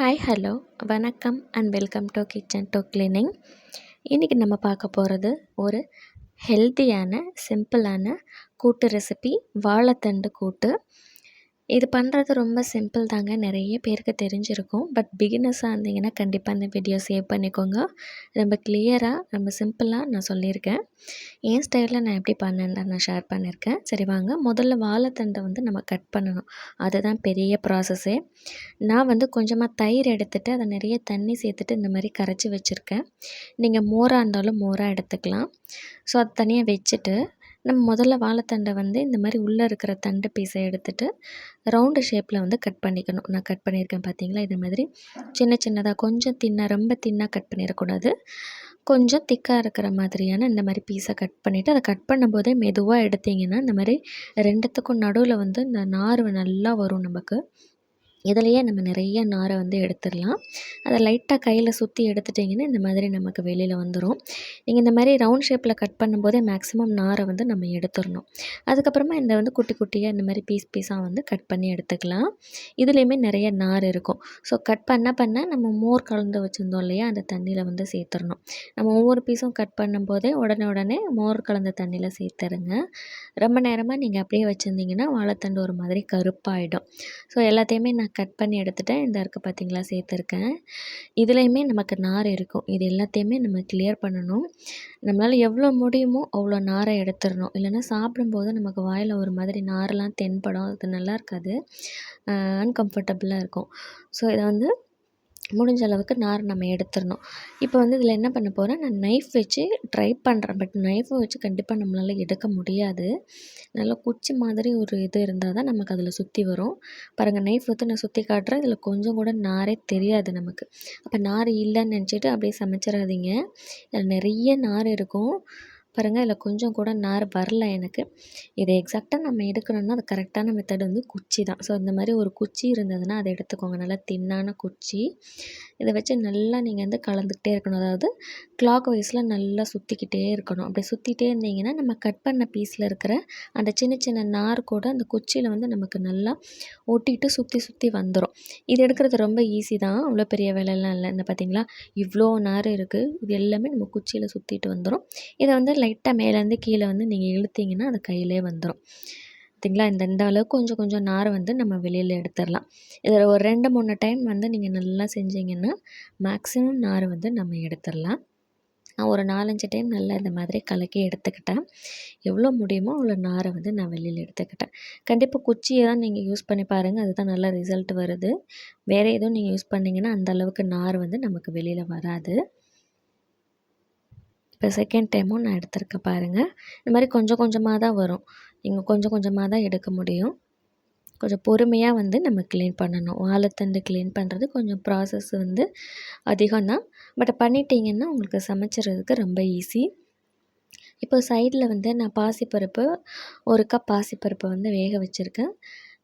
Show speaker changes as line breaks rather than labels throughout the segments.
Hi hello வணக்கம் and welcome to kitchen to cleaning இன்றைக்கி நம்ம பார்க்க போகிறது ஒரு ஹெல்த்தியான சிம்பிளான கூட்டு ரெசிபி வாழைத்தண்டு கூட்டு. இது பண்ணுறது ரொம்ப சிம்பிள் தாங்க. நிறைய பேருக்கு தெரிஞ்சிருக்கும். பட் பிகினர்ஸாக இருந்தீங்கன்னா கண்டிப்பாக இந்த வீடியோ சேவ் பண்ணிக்கோங்க. ரொம்ப கிளியராக ரொம்ப சிம்பிளாக நான் சொல்லியிருக்கேன். என் ஸ்டைலில் நான் எப்படி பண்ணேன்னு நான் ஷேர் பண்ணியிருக்கேன். சரி வாங்க. முதல்ல வாழைத்தண்டை வந்து நம்ம கட் பண்ணணும். அதுதான் பெரிய ப்ராசஸ்ஸே நான் வந்து கொஞ்சமாக தயிர் எடுத்துகிட்டு அதை நிறைய தண்ணி சேர்த்துட்டு இந்த மாதிரி கரைச்சி வச்சுருக்கேன். நீங்கள் மோராக இருந்தாலும் மோராக எடுத்துக்கலாம். ஸோ அது தனியாக வச்சுட்டு நம்ம முதல்ல வாழைத்தண்டை வந்து இந்த மாதிரி உள்ளே இருக்கிற தண்டு பீஸை எடுத்துகிட்டு ரவுண்டு ஷேப்பில் வந்து கட் பண்ணிக்கணும். நான் கட் பண்ணியிருக்கேன் பார்த்தீங்களா இது மாதிரி சின்ன சின்னதாக கொஞ்சம் தின்னாக ரொம்ப தின்னாக கட் பண்ணிடக்கூடாது. கொஞ்சம் திக்காக இருக்கிற மாதிரியான இந்த மாதிரி பீஸை கட் பண்ணிவிட்டு அதை கட் பண்ணும்போதே மெதுவாக எடுத்திங்கன்னா இந்த மாதிரி ரெண்டுத்துக்கும் நடுவில் வந்து இந்த நார் நல்லா வரும் நமக்கு. இதுலேயே நம்ம நிறைய நாரை வந்து எடுத்துடலாம். அதை லைட்டாக கையில் சுற்றி எடுத்துட்டிங்கன்னா இந்த மாதிரி நமக்கு வெளியில் வந்துடும் நீங்கள் இந்த மாதிரி ரவுண்ட் ஷேப்பில் கட் பண்ணும்போதே மேக்ஸிமம் நாரை வந்து நம்ம எடுத்துடணும். அதுக்கப்புறமா இந்த வந்து குட்டி குட்டியாக இந்த மாதிரி பீஸ் பீஸாக வந்து கட் பண்ணி எடுத்துக்கலாம். இதுலேயுமே நிறைய நார் இருக்கும். ஸோ கட் பண்ண பண்ண நம்ம மோர் கலந்து வச்சுருந்தோம் இல்லையா அந்த தண்ணியில் வந்து சேர்த்துடணும். நம்ம ஒவ்வொரு பீஸும் கட் பண்ணும்போதே உடனே உடனே மோர் கலந்த தண்ணியில் சேர்த்துருங்க. ரொம்ப நேரமாக நீங்கள் அப்படியே வச்சுருந்தீங்கன்னா வாழைத்தண்டு ஒரு மாதிரி கருப்பாகிடும் ஸோ எல்லாத்தையுமே நான் கட் பண்ணி எடுத்துகிட்டேன் இந்த இருக்குது பார்த்தீங்களா சேர்த்துருக்கேன். இதுலேயுமே நமக்கு நார் இருக்கும். இது எல்லாத்தையுமே நம்ம கிளியர் பண்ணணும். நம்மளால் எவ்வளோ முடியுமோ அவ்வளோ நாரை எடுத்துடணும். இல்லைன்னா சாப்பிடும்போது நமக்கு வாயில் ஒரு மாதிரி நாரெலாம் தென்படும். அது நல்லா இருக்காது. அன்கம்ஃபர்டபுளாக இருக்கும். ஸோ இதை வந்து முடிஞ்ச அளவுக்கு நார் நம்ம எடுத்துடணும். இப்போ வந்து இதில் என்ன பண்ண போகிறேன் நான் நைஃப் வச்சு ட்ரை பண்ணுறேன் பட் நைஃபை வச்சு கண்டிப்பாக நம்மளால் எடுக்க முடியாது. நல்லா குச்சி மாதிரி ஒரு இது இருந்தால் தான் நமக்கு அதில் சுற்றி வரும். பாருங்கள் நைஃப் வந்து நான் சுற்றி காட்டுறேன். இதில் கொஞ்சம் கூட நாரே தெரியாது நமக்கு. அப்போ நார் இல்லைன்னு நினச்சிட்டு அப்படியே சமைச்சிடாதீங்க. இதில் நிறைய நார் இருக்கும். பாருங்கள் இதில் கொஞ்சம் கூட நார் வரல எனக்கு. இதை எக்ஸாக்டாக நம்ம எடுக்கணும்னா அது கரெக்டான மெத்தட் வந்து குச்சி தான். ஸோ இந்த மாதிரி ஒரு குச்சி இருந்ததுன்னா அதை எடுத்துக்கோங்க. நல்லா தின்னான குச்சி. இதை வச்சு நல்லா நீங்கள் வந்து கலந்துக்கிட்டே இருக்கணும். அதாவது கிளாக் வைஸில் நல்லா சுற்றிக்கிட்டே இருக்கணும். அப்படி சுற்றிட்டே இருந்தீங்கன்னா நம்ம கட் பண்ண பீஸில் இருக்கிற அந்த சின்ன சின்ன நார் கூட அந்த குச்சியில் வந்து நமக்கு நல்லா ஒட்டிட்டு சுற்றி சுற்றி வந்துடும் இது எடுக்கிறது ரொம்ப ஈஸி தான். அவ்வளோ பெரிய வேலையெல்லாம் இல்லை. இந்த பார்த்தீங்களா இவ்வளோ நார் இருக்குது இது எல்லாமே நம்ம குச்சியில் சுற்றிட்டு வந்துடும் இதை வந்து லைட்டாக மேலேருந்து கீழே வந்து நீங்கள் இழுத்தீங்கன்னா அது கையிலே வந்துடும் பார்த்திங்களா இந்த இந்த அளவுக்கு கொஞ்சம் கொஞ்சம் நாரை வந்து நம்ம வெளியில் எடுத்துடலாம். இதில் ஒரு ரெண்டு மூணு டைம் வந்து நீங்கள் நல்லா செஞ்சீங்கன்னா மேக்ஸிமம் நாரை வந்து நம்ம எடுத்துடலாம். நான் ஒரு நாலஞ்சு டைம் நல்லா இந்த மாதிரி கலக்கி எடுத்துக்கிட்டேன். எவ்வளோ முடியுமோ அவ்வளோ நாரை வந்து நான் வெளியில் எடுத்துக்கிட்டேன். கண்டிப்பாக குச்சியை தான் நீங்கள் யூஸ் பண்ணி பாருங்கள் அதுதான் நல்ல ரிசல்ட் வருது. வேறு எதுவும் நீங்கள் யூஸ் பண்ணிங்கன்னா அந்த அளவுக்கு நார் வந்து நமக்கு வெளியில் வராது. இப்போ செகண்ட் டைமும் நான் எடுத்திருக்கேன் பாருங்கள் இந்த மாதிரி கொஞ்சம் கொஞ்சமாக தான் வரும். நீங்கள் கொஞ்சம் கொஞ்சமாக தான் எடுக்க முடியும். கொஞ்சம் பொறுமையாக வந்து நம்ம க்ளீன் பண்ணணும். வாழைத்தண்டு க்ளீன் பண்ணுறது கொஞ்சம் ப்ராசஸ் வந்து அதிகம்தான் பட் பண்ணிட்டீங்கன்னா உங்களுக்கு சமைச்சிறதுக்கு ரொம்ப ஈஸி இப்போ சைடில் வந்து நான் பாசிப்பருப்பு ஒரு கப் பாசிப்பருப்பை வந்து வேக வச்சுருக்கேன்.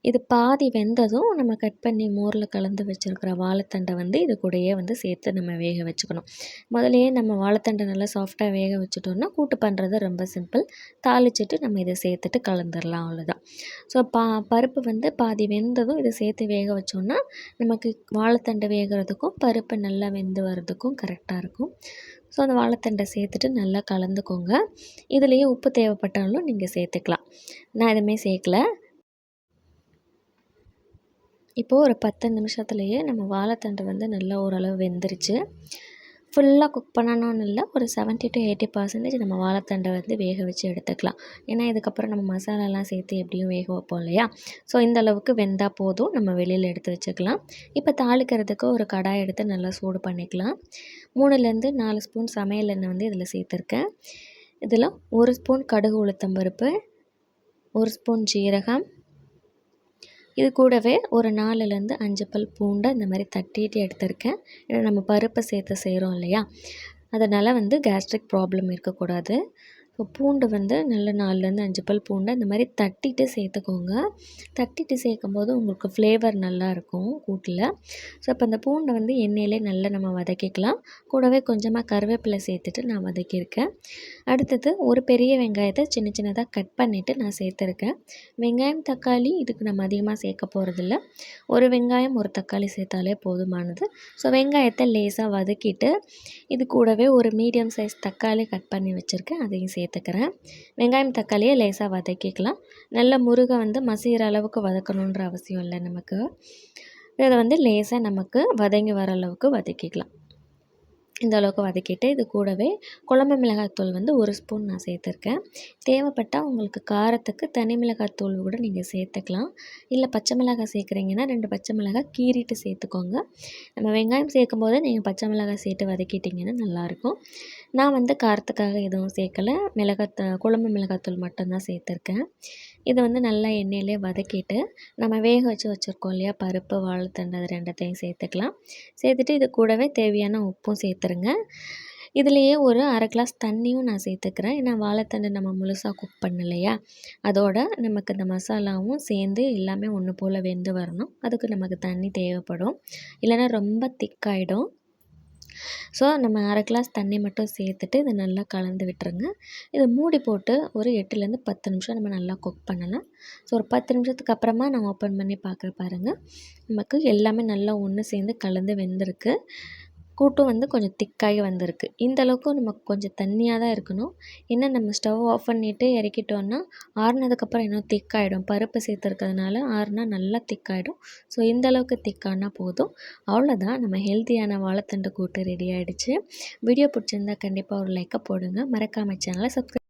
இது பாதி வெந்ததும் நம்ம கட் பண்ணி மோரில் கலந்து வச்சுருக்கிற வாழைத்தண்டை வந்து இது கூடயே வந்து சேர்த்து நம்ம வேக வச்சுக்கணும். முதலையே நம்ம வாழைத்தண்டை நல்லா சாஃப்டாக வேக வச்சுட்டோம்னா கூட்டு பண்ணுறது ரொம்ப சிம்பிள் தாளிச்சிட்டு நம்ம இதை சேர்த்துட்டு கலந்துடலாம் அவ்வளோதான் ஸோ பா பருப்பு வந்து பாதி வெந்ததும் இதை சேர்த்து வேக வச்சோம்னா நமக்கு வாழைத்தண்டை வேகிறதுக்கும் பருப்பு நல்லா வெந்து வர்றதுக்கும் கரெக்டாக இருக்கும். ஸோ அந்த வாழைத்தண்டை சேர்த்துட்டு நல்லா கலந்துக்கோங்க. இதுலேயே உப்பு தேவைப்பட்டாலும் நீங்கள் சேர்த்துக்கலாம். நான் எதுவுமே சேர்க்கல. இப்போது ஒரு பத்து நிமிஷத்துலேயே நம்ம வாழைத்தண்டு வந்து நல்லா ஓரளவு வெந்துருச்சு. ஃபுல்லாக குக் பண்ணணும்னு இல்லை ஒரு செவன்ட்டி டு எயிட்டி பர்சன்டேஜ் நம்ம வாழைத்தண்டை வந்து வேக வச்சு எடுத்துக்கலாம். ஏன்னா இதுக்கப்புறம் நம்ம மசாலாலாம் சேர்த்து எப்படியும் வேக வைப்போம் இல்லையா? ஸோ இந்த அளவுக்கு வெந்தால் போதும். நம்ம வெளியில் எடுத்து வச்சுக்கலாம். இப்போ தாளிக்கிறதுக்கு ஒரு கடாய் எடுத்து நல்லா சூடு பண்ணிக்கலாம். மூணுலேருந்து நாலு ஸ்பூன் சமையல் எண்ணெய் வந்து இதில் சேர்த்துருக்கேன். இதில் ஒரு ஸ்பூன் கடுகு உளுத்தம்பருப்பு ஒரு ஸ்பூன் ஜீரகம் இது கூடவே ஒரு நாலுலேருந்து அஞ்சு பல் பூண்டை இந்த மாதிரி தட்டிட்டு எடுத்திருக்கேன். ஏன்னா நம்ம பருப்பை சேர்த்து செய்கிறோம் இல்லையா? அதனால் வந்து கேஸ்ட்ரிக் ப்ராப்ளம் இருக்கக்கூடாது. இப்போ பூண்டு வந்து நல்ல நாலுலேருந்து அஞ்சு பல் பூண்டை இந்த மாதிரி தட்டிட்டு சேர்த்துக்கோங்க. தட்டிட்டு சேர்க்கும்போது உங்களுக்கு ஃப்ளேவர் நல்லாயிருக்கும் கூட்டில். ஸோ இப்போ அந்த பூண்டை வந்து எண்ணெயிலே நல்லா நம்ம வதக்கிக்கலாம். கூடவே கொஞ்சமாக கருவேப்பிலை சேர்த்துட்டு நான் வதக்கியிருக்கேன். அடுத்தது ஒரு பெரிய வெங்காயத்தை சின்ன சின்னதாக கட் பண்ணிவிட்டு நான் சேர்த்துருக்கேன். வெங்காயம் தக்காளி இதுக்கு நம்ம அதிகமாக சேர்க்க போகிறதில்ல. ஒரு வெங்காயம் ஒரு தக்காளி சேர்த்தாலே போதுமானது. ஸோ வெங்காயத்தை லேசாக வதக்கிட்டு இது கூடவே ஒரு மீடியம் சைஸ் தக்காளி கட் பண்ணி வச்சுருக்கேன். அதையும் சேர்த்துக்கிறேன் வெங்காயம் தக்காளியை லேசாக வதக்கிக்கலாம். நல்ல முருகை வந்து மசிகிற அளவுக்கு வதக்கணுன்ற அவசியம் இல்லை நமக்கு. இதை வந்து லேசாக நமக்கு வதங்கி வர அளவுக்கு வதக்கிக்கலாம். இந்த அளவுக்கு வதக்கிட்டு இது கூடவே குழம்பு மிளகாய்த்தூள் வந்து ஒரு ஸ்பூன் நான் சேர்த்துருக்கேன். தேவைப்பட்டால் உங்களுக்கு காரத்துக்கு தனி மிளகாய்த்தூள் கூட நீங்கள் சேர்த்துக்கலாம். இல்லை பச்சை மிளகாய் சேர்க்குறீங்கன்னா ரெண்டு பச்சை மிளகாய் கீறிட்டு சேர்த்துக்கோங்க. நம்ம வெங்காயம் சேர்க்கும் போது நீங்கள் பச்சை மிளகாய் சேர்த்து வதக்கிட்டிங்கன்னா நல்லாயிருக்கும். நான் வந்து காரத்துக்காக எதுவும் சேர்க்கலை. மிளகாய் குழம்பு மிளகாய்த்தூள் மட்டும்தான் சேர்த்துருக்கேன். இதை வந்து நல்லா எண்ணெயிலே வதக்கிட்டு நம்ம வேக வச்சு வச்சுருக்கோம் இல்லையா? பருப்பு வாழைத்தண்டு அது ரெண்டத்தையும் சேர்த்துக்கலாம். சேர்த்துட்டு இது கூடவே தேவையான உப்பும் சேர்த்துருங்க. இதுலேயே ஒரு அரை கிளாஸ் தண்ணியும் நான் சேர்த்துக்கிறேன். ஏன்னா வாழைத்தண்டு நம்ம முழுசாக குக் பண்ணலையா? அதோட நமக்கு இந்த மசாலாவும் சேர்ந்து எல்லாமே ஒன்று போல் வெந்து வரணும். அதுக்கு நமக்கு தண்ணி தேவைப்படும். இல்லைன்னா ரொம்ப திக்காயிடும் ஸோ நம்ம அரை கிளாஸ் தண்ணி மட்டும் சேர்த்துட்டு இதை நல்லா கலந்து விட்டுருங்க. இதை மூடி போட்டு ஒரு எட்டுலேருந்து பத்து நிமிஷம் நம்ம நல்லா குக் பண்ணலாம். ஸோ ஒரு பத்து நிமிஷத்துக்கு அப்புறமா நான் ஓப்பன் பண்ணி பார்க்குற பாருங்கள் நமக்கு எல்லாமே நல்லா ஒன்று சேர்ந்து கலந்து வெந்திருக்கு. கூட்டும் வந்து கொஞ்சம் திக்காகி வந்திருக்கு. இந்த அளவுக்கு நமக்கு கொஞ்சம் தண்ணியாக தான் இருக்கணும். ஏன்னா நம்ம ஸ்டவ் ஆஃப் பண்ணிவிட்டு இறக்கிட்டோன்னா ஆறுனதுக்கப்புறம் இன்னும் திக்காகிடும் பருப்பு சேர்த்துருக்கிறதுனால ஆறுனா நல்லா திக்காகிடும் ஸோ இந்தளவுக்கு திக்கானா போதும். அவ்வளோதான் நம்ம ஹெல்த்தியான வாழைத்தண்டு கூட்டு ரெடி ஆகிடுச்சு வீடியோ பிடிச்சிருந்தா கண்டிப்பாக ஒரு லைக்கை போடுங்க. மறக்காமல் சேனலை சப்ஸ்கிரைப்